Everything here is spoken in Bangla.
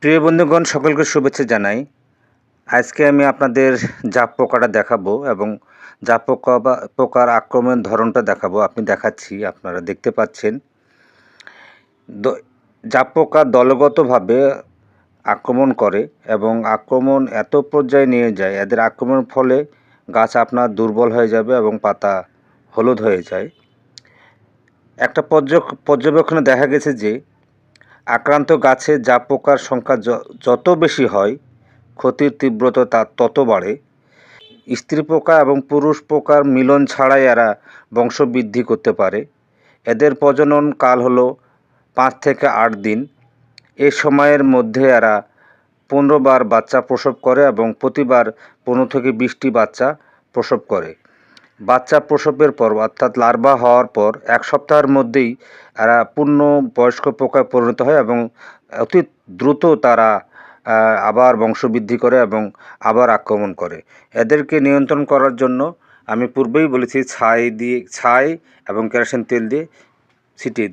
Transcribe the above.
প্রিয় বন্ধুগণ, সকলকে শুভেচ্ছা জানাই। আজকে আমি আপনাদের জাপ পোকাটা দেখাবো এবং জাপ পোকা বা পোকার আক্রমণের ধরনটা দেখাবো। আপনি দেখাচ্ছি, আপনারা দেখতে পাচ্ছেন। জাপ পোকা দলগতভাবে আক্রমণ করে এবং আক্রমণ এত পর্যায়ে নিয়ে যায়, এদের আক্রমণের ফলে গাছ আপনার দুর্বল হয়ে যাবে এবং পাতা হলুদ হয়ে যায়। একটা পর্য- পর্যবেক্ষণে দেখা গেছে যে আক্রান্ত গাছে যা পোকার সংখ্যা যত বেশি হয়, ক্ষতির তীব্রতা তা তত বাড়ে। স্ত্রী পোকা এবং পুরুষ পোকার মিলন ছাড়াই এরা বংশবৃদ্ধি করতে পারে। এদের প্রজনন কাল হলো পাঁচ থেকে আট দিন। এ সময়ের মধ্যে এরা পনেরো বার বাচ্চা প্রসব করে এবং প্রতিবার পনেরো থেকে বিশটি বাচ্চা প্রসব করে। বাচ্চা প্রসবের পর, অর্থাৎ লার্ভা হওয়ার পর, এক সপ্তাহের মধ্যেই এরা পূর্ণ বয়স্ক পোকায় পরিণত হয় এবং অতি দ্রুত তারা আবার বংশবৃদ্ধি করে এবং আবার আক্রমণ করে। এদেরকে নিয়ন্ত্রণ করার জন্য আমি পূর্বেই বলেছি ছাই দিয়ে, ছাই এবং কেরোসিন তেল দিয়ে ছিটিয়ে দিই